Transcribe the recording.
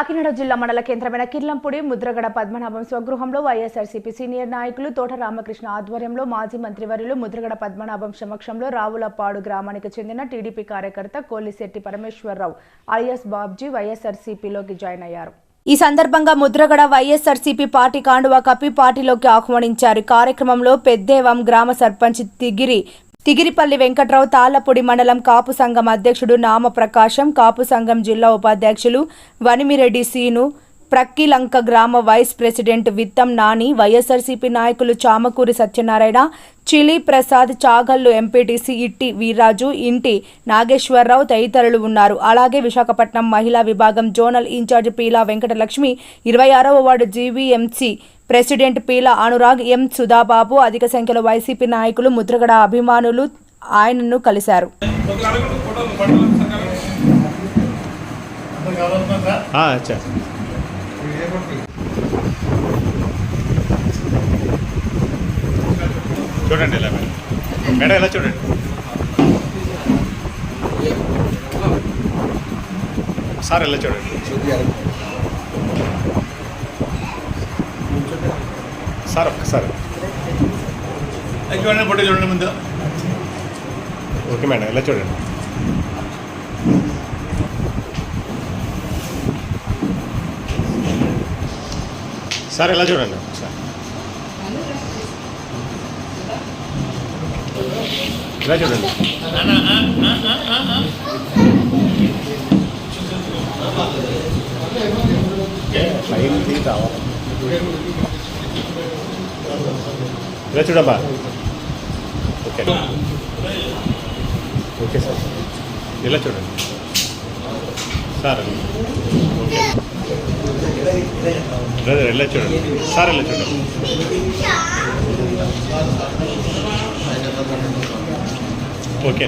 కాకినాడ జిల్లా మండల కేంద్రమైన కిర్లంపూడి ముద్రగడ పద్మనాభం స్వగృహంలో వైఎస్ఆర్సీపీ సీనియర్ నాయకులు తోట రామకృష్ణ ఆధ్వర్యంలో మాజీ మంత్రివర్యులు ముద్రగడ పద్మనాభం సమక్షంలో రావులపాడు గ్రామానికి చెందిన టీడీపీ కార్యకర్త కోలిశెట్టి పరమేశ్వరరావు ఐఎస్ బాబ్జీ వైఎస్ఆర్సీపీలోకి జాయిన్ అయ్యారు. ఈ సందర్భంగా ముద్రగడ వైఎస్ఆర్సీపీ పార్టీ కాండువా కప్పి పార్టీలోకి ఆహ్వానించారు. కార్యక్రమంలో పెద్దేవం గ్రామ సర్పంచ్ తిగిరి తిగిరిపల్లి వెంకట్రావు తాళ్ళపూడి మండలం కాపు సంఘం అధ్యక్షుడు నామ ప్రకాశం కాపు సంఘం జిల్లా ఉపాధ్యక్షులు వనిమిరెడ్డి సీను ప్రక్కిలంక గ్రామ vice president Vittam Nani YSRCP నాయకులు చామకూరి సత్యనారాయణ చిలి ప్రసాద్ చాగల్లు ఎంపీటీసీ ఇట్టి వీర్రాజు ఇంటి నాగేశ్వరరావు తదితరులు ఉన్నారు. అలాగే విశాఖపట్నం మహిళా విభాగం జోనల్ ఇన్ఛార్జ్ పీలా వెంకటలక్ష్మి ఇరవై ఆరవ ward GVMC president Peela Anurag M Sudhababu అధిక సంఖ్యలో వైసీపీ నాయకులు ముద్రగడ అభిమానులు ఆయనను కలిశారు. సార్ ఎలా చూడండి. సార్ ఒక్కసారి అది చూడండి ఫోటో చూడండి ముందు ఓకే మేడం ఎలా చూడండి సార్ ఎలా చూడండి ఒకసారి ఇలా చూడండి లైన్ తిరిగి రావాలి ఇలా చూడమ్మా. ఓకే ఓకే సార్ ఇలా చూడండి. సార్ ఓకే బ్రదర్ ఇలా చూడండి. సార్ ఇలా చూడండి. ఓకే